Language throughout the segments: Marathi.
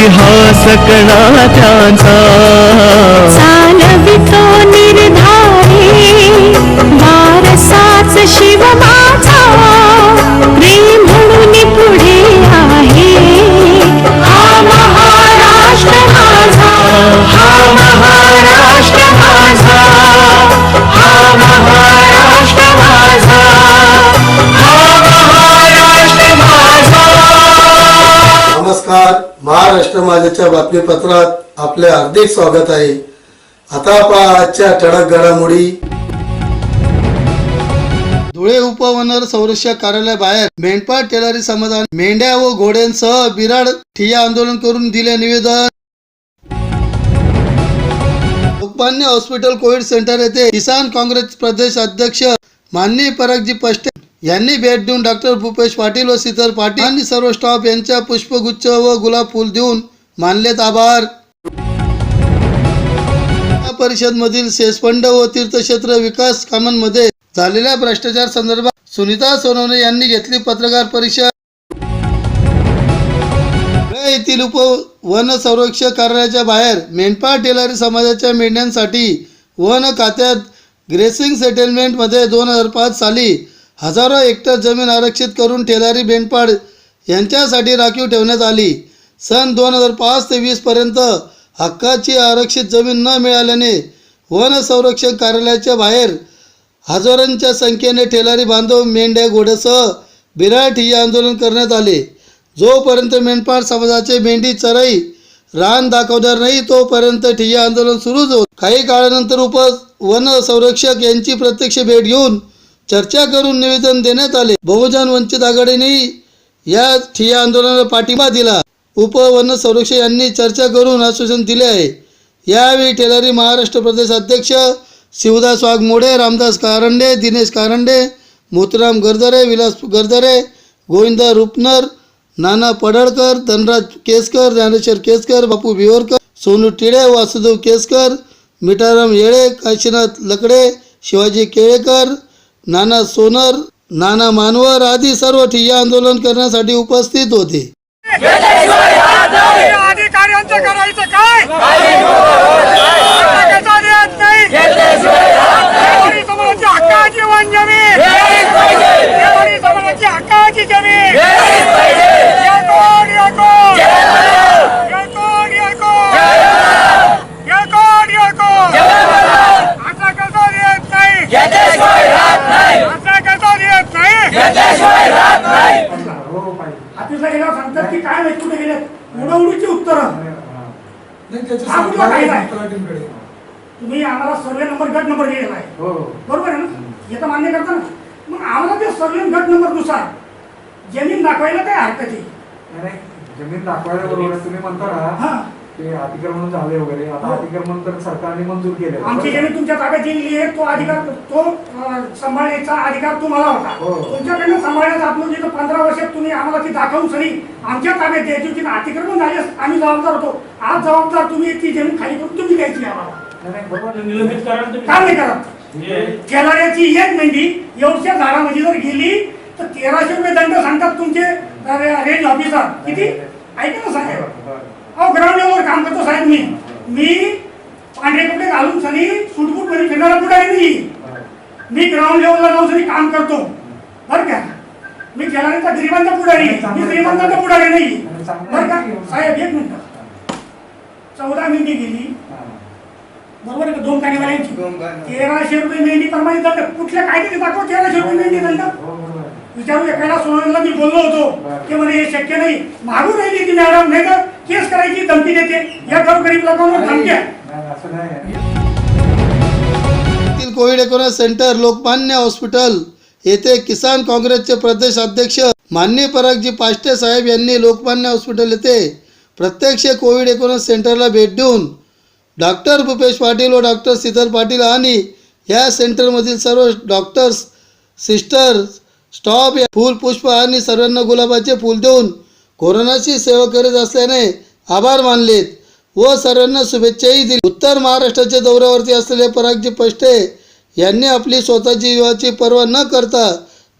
इतिहास कणा त्यांचा चालवितो निर्धारी वारसाच शिव महाराष्ट्र माझ्याच्या बातमीपत्रात आपले हार्दिक स्वागत आहे. आता पहा आजच्या ठळक घडामोडी. धुळे उपवनर संरक्षक कार्यालयाबाहेर मेंढपाळ टेलारी समाजाने मेंढ्या व घोड्यांसह बिराड ठिय्या आंदोलन करून दिले निवेदन. लोकमान्य हॉस्पिटल कोविड सेंटर येथे किसान काँग्रेस प्रदेश अध्यक्ष माननीय परगजी पष्टे यांनी भेट देऊन डॉक्टर भूपेश पाटील व शीतल पाटील आणि सर्व स्टाफ यांच्या पुष्पगुच्छ व गुलाब फुल देऊन मानलेत आभार. परिषद मधील शेषफंड व तीर्थक्षेत्र विकास कामांमध्ये झालेल्या भ्रष्टाचार संदर्भात सुनीता सोनवणे यांनी घेतली पत्रकार परिषद. येथील उप वन संरक्षक कार्यालयाच्या बाहेर मेंढपाळ टेलरी समाजाच्या मेंढ्यांसाठी वन खात्यात ग्रेसिंग सेटलमेंटमध्ये दोन हजार पाच साली हजारो हेक्टर जमीन आरक्षित करून ठेलारी मेंढपाळ यांच्यासाठी राखीव ठेवण्यात आली. सन दोन हजार पाच ते वीसपर्यंत हक्काची आरक्षित जमीन न मिळाल्याने वन संरक्षण कार्यालयाच्या बाहेर हजारांच्या संख्येने ठेलारी बांधव मेंढ्या घोड्यासह बिराट ही आंदोलन करण्यात आले. जोपर्यंत मेंढपाळ समाजाचे मेंढी चराई रान दाखवणार नाही तोपर्यंत ठिय्या आंदोलन सुरूच होत. काही काळानंतर उप वन संरक्षक यांची प्रत्यक्ष भेट घेऊन चर्चा करून निवेदन देण्यात आले. बहुजन वंचित आघाडीने या ठिय्या आंदोलनाला पाठिंबा दिला. उप वन संरक्षक यांनी चर्चा करून आश्वासन दिले आहे. यावेळी टेलारी महाराष्ट्र प्रदेश अध्यक्ष शिवदास वाघमोडे रामदास कारंडे दिनेश कारंडे मोतीराम गरदरे विलास गरदरे गोविंदा रुपनर नाना पडळकर धनराज केसकर ज्ञानेश्वर केसकर बापू भिवरकर सोनू टिळे वासुदेव केसकर मिठाराम येळे काशीनाथ लकडे शिवाजी केळेकर नाना सोनर नाना मानवर आदी सर्व ठिय्या आंदोलन करण्यासाठी उपस्थित होते. जमीन करायचं काय त्याचा देत नाही शेतकरी समाजाची हक्काची वन जमीन शेतकरी समाजाची हक्काची जमीन येकोड, येकोड. येकोड, येकोड. येकोड, येकोड. असा कसा देत नाही असा कसा देत नाही ऑफिसला गेल्यावर सांगतात की काय नाही कुठे गेले उडवडीची उत्तरं हा कुठला कायदा आहे तुम्ही आम्हाला सर्वे नंबर गट नंबर दिलेला आहे बरोबर आहे ना हे तर मान्य करता ना. मग आम्हाला ते सर्वे गट नंबरनुसार जमीन दाखवायला काय हरकत आहे? नाही. जमीन दाखवायला बरोबर. तुम्ही म्हणता ना हा. ते अतिक्रमण झाले वगैरे. आता हो. अतिक्रमण तर सरकारने मंजूर केले आमची जमीन तुमच्या ताब्यात दिलेली आहे. तो अधिकार तो सांभाळण्याचा अधिकार तुम्हाला होता. हो. तुमच्याकडनं सांभाळण्याचा आपण जिथं पंधरा वर्षात तुम्ही आम्हाला ती दाखवून सरी आमच्या ताब्यात द्यायची होती. ना अतिक्रमण झाल्यास आम्ही जबाबदार होतो. आज जबाबदार तुम्ही ती जमीन खाली करून तुम्ही द्यायची आम्हाला. नाही, नाही, बरोबर. आहे. निलंबित करा ना का नाही करत केलाऱ्याची एक मेंढी एवढ्या झाडामध्ये जर गेली तर तेराशे रुपये दंड सांगतात तुमचे रेंज ऑफिसर किती? ऐका ना साहेब. अहो ग्राउंड लेवलवर काम करतो साहेब मी. मी पांढरे कपडे घालून सनी सुटबुटमध्ये फिरणारा पुढारी नाही. मी ग्राउंड लेवलला जाऊन सनी काम करतो. बरं का? मी केलाऱ्याचा गरिबांचा पुढारी. मी श्रीमंतांचा पुढारी नाही. बरं का? साहेब एक मिनिट. चौदा मिनिटे गेली. बरोबर आहे का? दोन कानेवाल्यांची. तेराशे रुपये प्रमाणे दंड. कुठल्या कायद्याने दाखव तेराशे रुपये दंड. आहे. विचारू सोनाला मी बोललो होतो. की म्हणे हे शक्य नाही. राहिली ती मॅडम. नाही तर केस करायची धमकी देते. या गरीब लोकांवर धमकी आहे नाही, असं नाही. येथील कोविड एकोणीस सेंटर लोकमान्य हॉस्पिटल येथे किसान काँग्रेसचे प्रदेश अध्यक्ष मान्य परागजी पाष्टे साहेब यांनी लोकमान्य हॉस्पिटल येथे प्रत्यक्ष कोविड एकोणीस सेंटरला भेट देऊन डॉक्टर भूपेश पाटील व डॉक्टर शीतल पाटील आणि या सेंटरमधील सर्व डॉक्टर्स सिस्टर्स स्टॉफ या फूल पुष्प आणि सर्वांना गुलाबाचे फूल देऊन कोरोनाची सेवा करीत असल्याने आभार मानलेत व सर्वांना शुभेच्छाही दिली. उत्तर महाराष्ट्राच्या दौऱ्यावरती असलेले परागजी पष्टे यांनी आपली स्वतःची जीवाची पर्वा न करता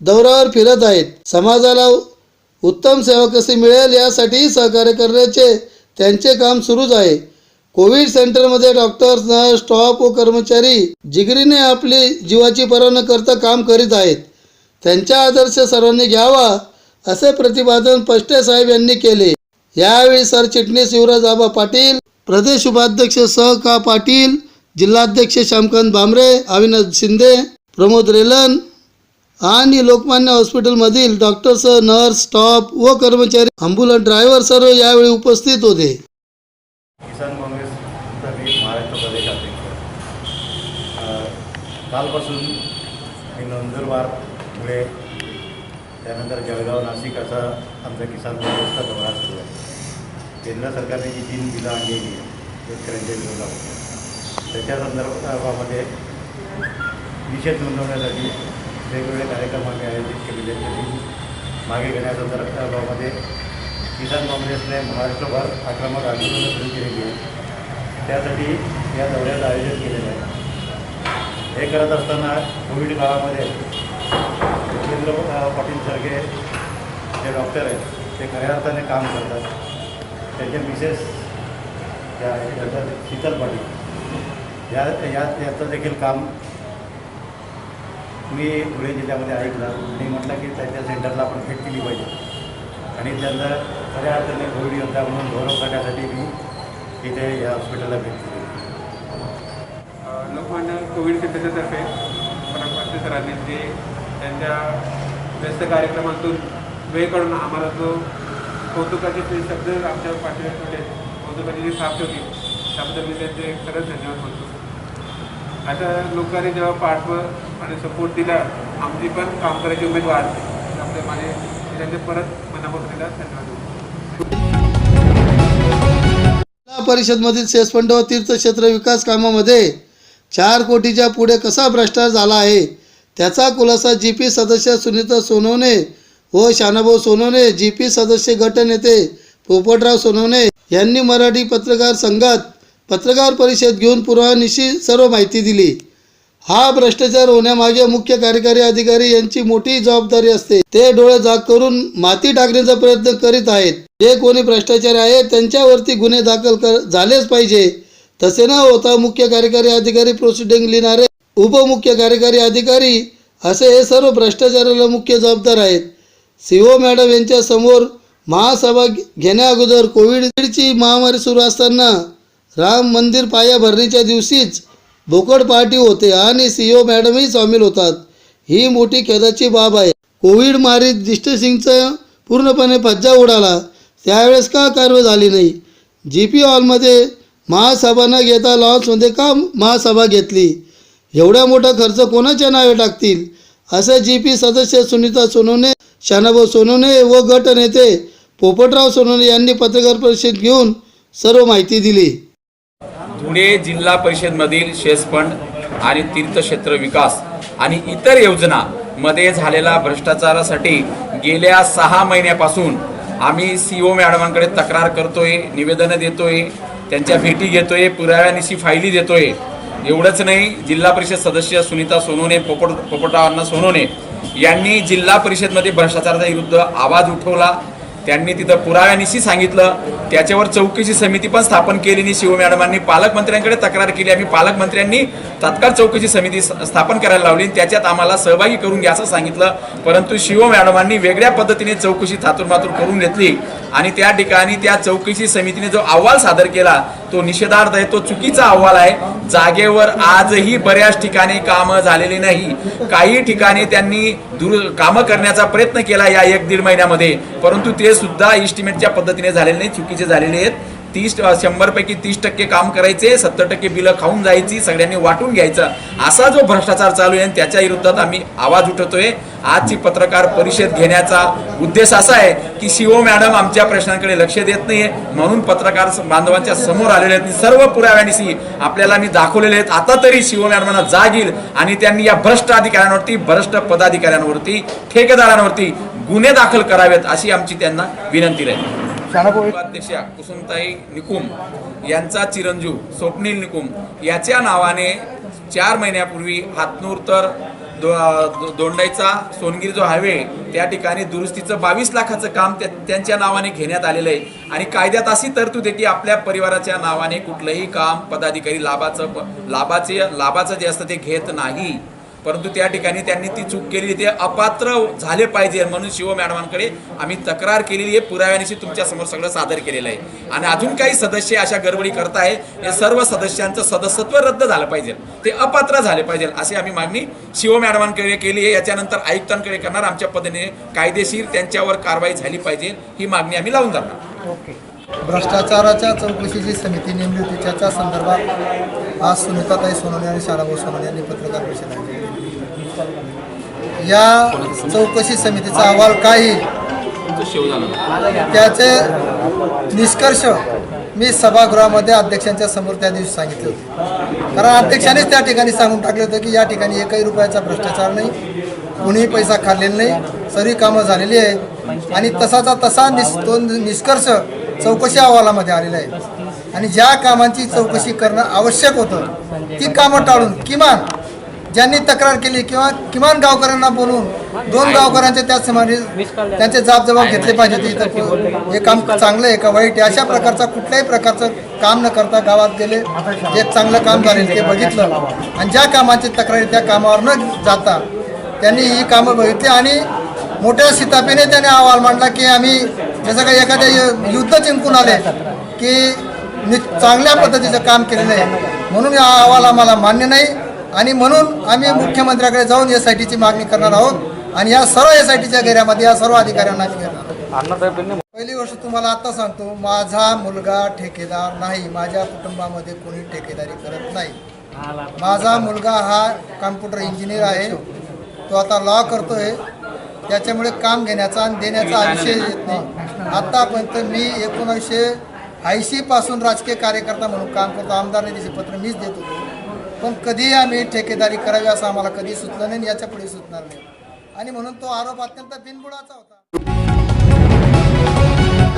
दौऱ्यावर फिरत आहेत. समाजाला उत्तम सेवा कशी मिळेल यासाठीही सहकार्य करण्याचे त्यांचे काम सुरूच आहे. कोविड सेंटरमध्ये डॉक्टर्स नर्स स्टॉप व कर्मचारी जिगरीने आपली जीवाची पर्वा न करता काम करीत आहेत. त्यांचा आदर्श सर्वांनी घ्यावा असे प्रतिपादन पष्टे साहेब यांनी केले. यावेळी सरचिटणीस युवराज आबा पाटील प्रदेश उपाध्यक्ष स का पाटील जिल्हाध्यक्ष श्यामकांत भामरे अविनाश शिंदे प्रमोद रेलन आणि लोकमान्य हॉस्पिटलमधील डॉक्टर्स नर्स स्टॉप व कर्मचारी अम्ब्युलन्स ड्रायव्हर सर्व यावेळी उपस्थित होते. किसान काँग्रेसचा मी महाराष्ट्र प्रदेशाध्यक्ष अध्यक्ष. कालपासून मी नंदुरबारमुळे त्यानंतर जळगाव नाशिक असा आमचा किसान काँग्रेसचा दौरा सुरू आहे. केंद्र सरकारने जी तीन बिलं आणलेली आहे शेतकऱ्यांच्या विरोधात. त्याच्या संदर्भामध्ये निषेध नोंदवण्यासाठी वेगवेगळे कार्यक्रम आम्ही आयोजित केलेले आहेत. मागे घेण्यासंदर्भामध्ये किसान काँग्रेसने महाराष्ट्रभर आक्रमक आंदोलनं सुरू केलेली आहे त्यासाठी या दौऱ्याचं आयोजन केलेलं आहे. हे करत असताना कोविड काळामध्ये जितेंद्र पाटील सारखे जे डॉक्टर आहेत ते खऱ्या अर्थाने काम करतात. त्यांचे मिसेस ज्या आहेत शीतल पाटील. या या याचं देखील काम मी धुळे जिल्ह्यामध्ये ऐकलं. आणि म्हटलं की त्याच्या सेंटरला आपण भेट केली पाहिजे. आणि त्यांना खऱ्या अर्थाने कोविड योद्धा म्हणून गौरव करण्यासाठी मी इथे या हॉस्पिटलला भेट दिली लोकमान्य कोविड सेंटरच्यातर्फे सरांनी त्यांच्या व्यस्त कार्यक्रमातून वेळ काढून आम्हाला जो कौतुकाचे ते शब्द आमच्या पाठीवर ठेवले कौतुकाची जी साथ होती त्याबद्दल मी त्यांचे खरंच धन्यवाद म्हणतो आता लोकांनी जेव्हा पाठबळ आणि सपोर्ट दिला आमची पण काम करायची उमेद वाढते त्यामुळे माझे त्यांचे परत जिल्हा परिषदमधील सेसफंड व तीर्थक्षेत्र विकास कामामध्ये चार कोटीच्या पुढे कसा भ्रष्टाचार झाला आहे? त्याचा खुलासा जी पी सदस्य सुनीता सोनवणे व शानाभाऊ सोनवणे जी पी सदस्य गटनेते पोपटराव सोनवणे यांनी मराठी पत्रकार संघात पत्रकार परिषद घेऊन पुरावानिशी सर्व माहिती दिली. हा भ्रष्टाचार होण्यामागे मुख्य कार्यकारी अधिकारी यांची मोठी जबाबदारी असते. ते डोळे जाग करून माती टाकण्याचा प्रयत्न करीत आहेत. जे कोणी भ्रष्टाचार आहेत त्यांच्यावरती गुन्हे दाखल कर झालेच पाहिजे. तसे न होता मुख्य कार्यकारी अधिकारी प्रोसिडिंग लिहिणारे उपमुख्य कार्यकारी अधिकारी असे हे सर्व भ्रष्टाचाराला मुख्य जबाबदार आहेत. सीओ मॅडम यांच्या समोर महासभा घेण्या अगोदर कोविडची महामारी सुरू असताना राम मंदिर पाया भरणीच्या दिवशीच बोकड पार्टी होते आणि सीओ मॅडमही सामील होतात. ही मोठी खेदाची बाब आहे. कोविड मारीत सिंगचा पूर्णपणे फज्जा उडाला. त्यावेळेस का कारवाई झाली नाही? जी पी हॉलमध्ये महासभा न घेता लॉन्समध्ये का महासभा घेतली? एवढा मोठा खर्च कोणाच्या नावे टाकतील? असं जी पी सदस्य सुनीता सोनवणे शानाभाऊ सोनवणे व गट नेते पोपटराव सोनवणे यांनी पत्रकार परिषद घेऊन सर्व माहिती दिली. धुळे जिल्हा परिषदमधील शेसफंड आणि तीर्थक्षेत्र विकास आणि इतर योजनामध्ये झालेला झालेल्या भ्रष्टाचारासाठी गेल्या सहा महिन्यापासून आम्ही सी ओ मॅडमांकडे तक्रार करतोय निवेदनं देतोय त्यांच्या भेटी घेतोय पुराव्यानिशी फायली देतोय. एवढंच नाही जिल्हा परिषद सदस्य सुनीता सोनोने पोपट पोपटरावांना सोनोने यांनी जिल्हा परिषदमध्ये भ्रष्टाचाराच्या विरुद्ध आवाज उठवला. त्यांनी तिथं पुराव्यानिशी सांगितलं. त्याच्यावर चौकशी समिती पण स्थापन केली शिव मॅडमांनी पालकमंत्र्यांकडे तक्रार केली. आम्ही पालकमंत्र्यांनी तात्काळ चौकशी समिती स्थापन करायला लावली. त्याच्यात आम्हाला सहभागी करून घ्या असं सांगितलं. परंतु शिव मॅडमांनी वेगळ्या पद्धतीने चौकशी थातूरमातूर करून घेतली. आणि त्या ठिकाणी त्या चौकशी समितीने जो अहवाल सादर केला तो निषेधार्थ आहे तो चुकीचा अहवाल आहे. जागेवर आजही बऱ्याच ठिकाणी कामं झालेली नाही. काही ठिकाणी त्यांनी दूर कामं करण्याचा प्रयत्न केला या एक दीड महिन्यामध्ये. परंतु ते सुद्धा इस्टिमेटच्या पद्धतीने झालेले नाही चुकीचे झालेले आहेत. तीस शंभरपैकी तीस टक्के काम करायचे सत्तर टक्के बिलं खाऊन जायची सगळ्यांनी वाटून घ्यायचं. असा जो भ्रष्टाचार चालू आहे त्याच्या विरोधात आम्ही आवाज उठवतोय. आजची पत्रकार परिषद घेण्याचा उद्देश असा आहे की शिवो मॅडम आमच्या प्रश्नांकडे लक्ष देत नाहीये. म्हणून पत्रकार बांधवांच्या समोर आलेले आहेत. सर्व पुराव्यानिशी आपल्याला मी दाखवलेले आहेत. आता तरी शिवो मॅडमांना जाग येईल आणि त्यांनी या भ्रष्ट अधिकाऱ्यांवरती भ्रष्ट पदाधिकाऱ्यांवरती ठेकेदारांवरती गुन्हे दाखल करावेत अशी आमची त्यांना विनंती राहील उपाध्यक्ष कुसुमताई निकुम यांचा चिरंजीव स्वप्नील निकुम याच्या नावाने चार महिन्यापूर्वी हातनूर तर दो दोंडाईचा सोनगिरी जो हायवे त्या ठिकाणी दुरुस्तीचं बावीस लाखाचं काम त्यांच्या नावाने घेण्यात आलेलं आहे. आणि कायद्यात अशी तरतूद आहे की आपल्या परिवाराच्या नावाने कुठलंही काम पदाधिकारी लाभाचं लाभाचे लाभाचं जे असतं ते घेत नाही. परंतु त्या ठिकाणी त्यांनी ती चूक केली. ते अपात्र झाले पाहिजे म्हणून शिव मॅडमांकडे आम्ही तक्रार केलेली आहे. पुराव्यानिशी तुमच्यासमोर सगळं सादर केलेलं आहे. आणि अजून काही सदस्य अशा गडबडी करताय हे सर्व सदस्यांचं सदस्यत्व रद्द झालं पाहिजे. ते अपात्र झाले पाहिजे अशी आम्ही मागणी शिव मॅडमांकडे केली आहे. याच्यानंतर आयुक्तांकडे करणार. आमच्या पद्धतीने कायदेशीर त्यांच्यावर कारवाई झाली पाहिजे. ही मागणी आम्ही लावून जाणार. भ्रष्टाचाराच्या चौकशीची समिती नेमली होती. त्याच्या संदर्भात आज सुनीताताई सोनवणे आणि शाळाभाऊ सोनवणे यांनी पत्रकार परिषद या चौकशी समितीचा अहवाल काय येईल त्याचे निष्कर्ष मी सभागृहामध्ये अध्यक्षांच्या समोर त्या दिवशी सांगितले होते. कारण अध्यक्षांनीच त्या ठिकाणी सांगून टाकले होते की या ठिकाणी एकही रुपयाचा भ्रष्टाचार नाही कुणीही पैसा खाल्लेला नाही सर्व कामं झालेली आहेत आणि तसाचा तसा निस तो निष्कर्ष चौकशी अहवालामध्ये आलेला आहे. आणि ज्या कामांची चौकशी करणं आवश्यक होतं ती कामं टाळून किमान ज्यांनी तक्रार केली किंवा किमान गावकऱ्यांना बोलून दोन गावकऱ्यांचे त्याच समाने त्यांचे जाब घेतले पाहिजे इथं हे काम चांगलं आहे का वाईट आहे? अशा प्रकारचा कुठल्याही प्रकारचं काम न करता गावात गेले जे चांगलं काम झाले ते बघितलं. आणि ज्या कामाची तक्रारी त्या कामावर न जाता त्यांनी ही कामं बघितली आणि मोठ्या शितापीने त्याने अहवाल मांडला की आम्ही जसं काही एखाद्या यु- युद्ध जिंकून आले की नि चांगल्या पद्धतीचं काम केलेलं आहे म्हणून हा अहवाल आम्हाला मान्य नाही. आणि म्हणून आम्ही मुख्यमंत्र्याकडे जाऊन एस आय टीची मागणी करणार आहोत. आणि या सर्व एस आय टीच्या घेऱ्यामध्ये या सर्व अधिकाऱ्यांना आम्ही घेणार. पहिली गोष्ट तुम्हाला आता सांगतो माझा मुलगा ठेकेदार नाही. माझ्या कुटुंबामध्ये कोणी ठेकेदारी करत नाही. माझा मुलगा हा कॉम्प्युटर इंजिनियर आहे. तो आता लॉ करतोय. त्याच्यामुळे काम घेण्याचा आणि देण्याचा विषय येत नाही. आतापर्यंत मी एकोणीसशे ऐंशी पासून राजकीय कार्यकर्ता म्हणून काम करतो. आमदार निधीचे पत्र मीच देत होतो. पण कधीही आम्ही ठेकेदारी करावी असं आम्हाला कधी सुचलं नाही याच्यापुढे सुचणार नाही. आणि म्हणून तो आरोप अत्यंत बिनबुडाचा होता.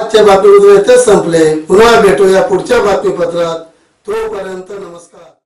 आजच्या बातमीपत्र इथेच संपले. पुन्हा भेटूया पुढच्या बातमीपत्रात. तोपर्यंत नमस्कार.